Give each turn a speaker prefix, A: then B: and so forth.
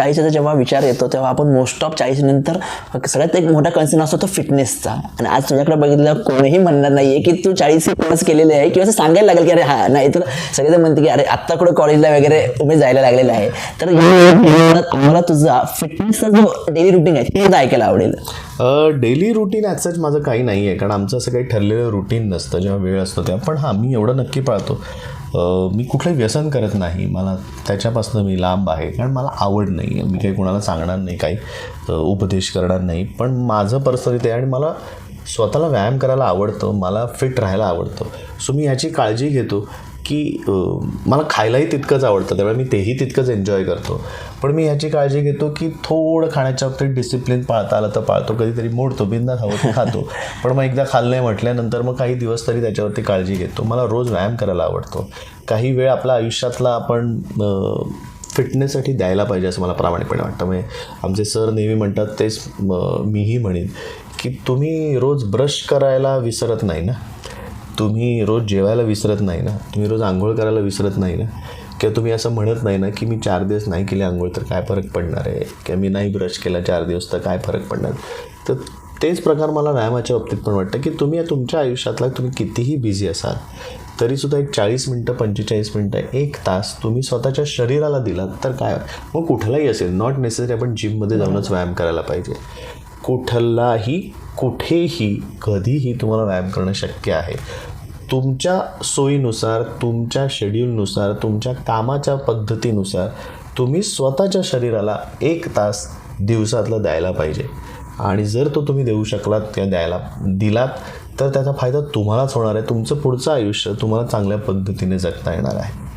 A: चाळीसाचा जेव्हा विचार येतो तेव्हा आपण मोस्ट ऑफ चाळीस नंतर सगळ्यात एक मोठा कन्सर्न असतो तो फिटनेसचा आणि आज तुझ्याकडे बघितलं कोणीही म्हणणार नाही आहे की तू चाळीस क्रॉस केलेले आहे किंवा असं सांगायला लागेल की अरे हा नाही तर सगळेजण म्हणते की अरे आत्ता कुठे कॉलेजला वगैरे तुम्ही जायला लागलेलं आहे. तर मला आम्हाला तुझा फिटनेसचा जो डेली रुटीन आहे ते ऐकायला आवडेल.
B: डेली रुटीन ॲज माझं काही नाही आहे कारण आमचं असं काही ठरलेलं रुटीन नसतं जेव्हा वेळ असतो तेव्हा. पण हां मी एवढं नक्की पाळतो. मी कुठलंही व्यसन करत नाही. मला त्याच्यापासून मी लांब आहे. कारण मला आवड नाही आहे. मी काही कोणाला सांगणार नाही काही उपदेश करणार नाही. पण माझं पर्सनली ते आणि मला स्वतःला व्यायाम करायला आवडतं मला फिट राहायला आवडतं. सो मी ह्याची काळजी घेतो की मला खायलाही तितकंच आवडतं त्यामुळे मी तेही तितकंच एन्जॉय करतो. पण मी ह्याची काळजी घेतो की थोडं खाण्याच्या बाबतीत डिसिप्लिन पाळता आलं तर पाळतो कधीतरी मोडतो बिंदा तर खातो. पण मग एकदा खाल्लं नाही म्हटल्यानंतर मग काही दिवस तरी त्याच्यावरती काळजी घेतो. मला रोज व्यायाम करायला आवडतो. काही वेळ आपल्या आयुष्यातला आपण फिटनेससाठी द्यायला पाहिजे असं मला प्रामाणिकपणे वाटतं. म्हणजे आमचे सर नेहमी म्हणतात तेच मीही म्हणेन की तुम्ही रोज ब्रश करायला विसरत नाही ना? तुम्ही रोज जेवायला विसरत नाही ना? तुम्ही रोज आंघोळ करायला विसरत नाही ना? किंवा तुम्ही असं म्हणत नाही ना की मी चार दिवस नाही केली आंघोळ तर काय फरक पडणार आहे? किंवा मी नाही ब्रश केला चार दिवस तर काय फरक पडणार? तर तेच प्रकार मला व्यायामाच्या बाबतीत पण वाटतं की तुम्ही तुमच्या आयुष्यातला तुम्ही कितीही बिझी असाल तरीसुद्धा एक चाळीस मिनटं पंचेचाळीस मिनटं एक तास तुम्ही स्वतःच्या शरीराला दिलात तर काय? मग कुठलाही असेल नॉट नेसेसरी आपण जिममध्ये जाऊनच व्यायाम करायला पाहिजे. कुठलाही कुठेही कधीही तुम्हाला व्यायाम करणं शक्य आहे. तुमच्या सोयीनुसार तुमच्या शेड्यूलनुसार तुमच्या कामाच्या पद्धतीनुसार तुम्ही स्वतःच्या शरीराला एक तास दिवसातलं द्यायला पाहिजे. आणि जर तो तुम्ही देऊ शकलात किंवा द्यायला दिलात तर त्याचा फायदा तुम्हालाच होणार आहे. तुमचं पुढचं आयुष्य तुम्हाला चांगल्या पद्धतीने जगता येणार आहे.